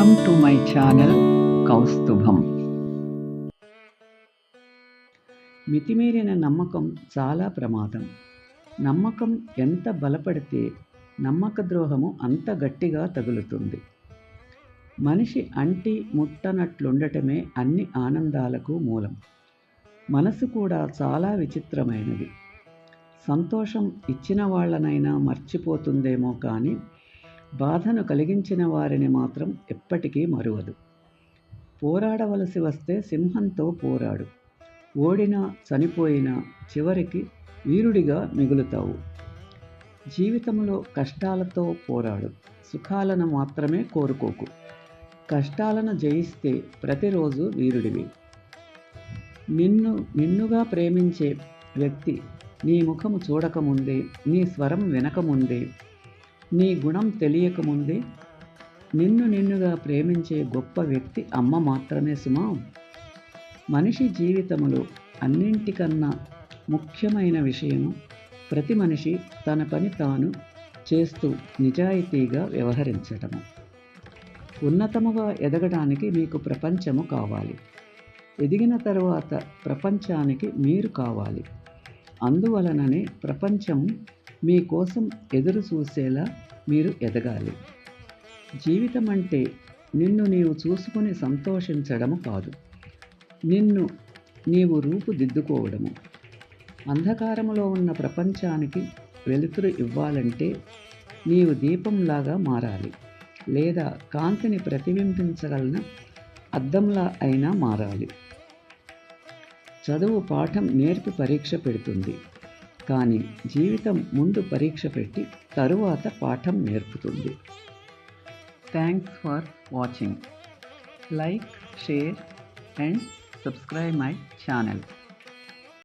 Welcome to my channel Kaustubham మితిమీరిన నమ్మకం చాలా ప్రమాదం. నమ్మకం ఎంత బలపడితే నమ్మక ద్రోహము అంత గట్టిగా తగులుతుంది. మనిషి అంటి ముట్టనట్లుండటమే అన్ని ఆనందాలకు మూలం. మనసు కూడా చాలా విచిత్రమైనది. సంతోషం ఇచ్చిన వాళ్ళనైనా మర్చిపోతుందేమో కానీ బాధను కలిగించిన వారిని మాత్రం ఎప్పటికీ మరువదు. పోరాడవలసి వస్తే సింహంతో పోరాడు. ఓడినా చనిపోయినా చివరికి వీరుడిగా మిగులుతావు. జీవితంలో కష్టాలతో పోరాడు. సుఖాలను మాత్రమే కోరుకోకు. కష్టాలను జయిస్తే ప్రతిరోజు వీరుడివి. నిన్ను నిన్నుగా ప్రేమించే వ్యక్తి నీ ముఖము చూడకముందే నీ స్వరం వినకముందే నీ గుణం తెలియకముందే నిన్ను నిన్నుగా ప్రేమించే గొప్ప వ్యక్తి అమ్మ మాత్రమే సుమా. మనిషి జీవితంలో అన్నింటికన్నా ముఖ్యమైన విషయము ప్రతి మనిషి తన పని తాను చేస్తూ నిజాయితీగా వ్యవహరించటము. ఉన్నతముగా ఎదగడానికి మీకు ప్రపంచము కావాలి. ఎదిగిన తరువాత ప్రపంచానికి మీరు కావాలి. అందువలననే ప్రపంచం మీకోసం ఎదురు చూసేలా మీరు ఎదగాలి. జీవితం అంటే నిన్ను నీవు చూసుకొని సంతోషించడము కాదు. నిన్ను నీవు రూపుదిద్దుకోవడము. అంధకారములో ఉన్న ప్రపంచానికి వెలుతురు ఇవ్వాలంటే నీవు దీపంలాగా మారాలి. లేదా కాంతిని ప్రతిబింబించగలన అద్దంలా అయినా మారాలి. చదువు పాఠం నేర్పి పరీక్ష పెడుతుంది. కానీ జీవితం ముందు పరీక్ష పెట్టి తరువాత పాఠం నేర్పుతుంది. Thanks for watching like share and subscribe my channel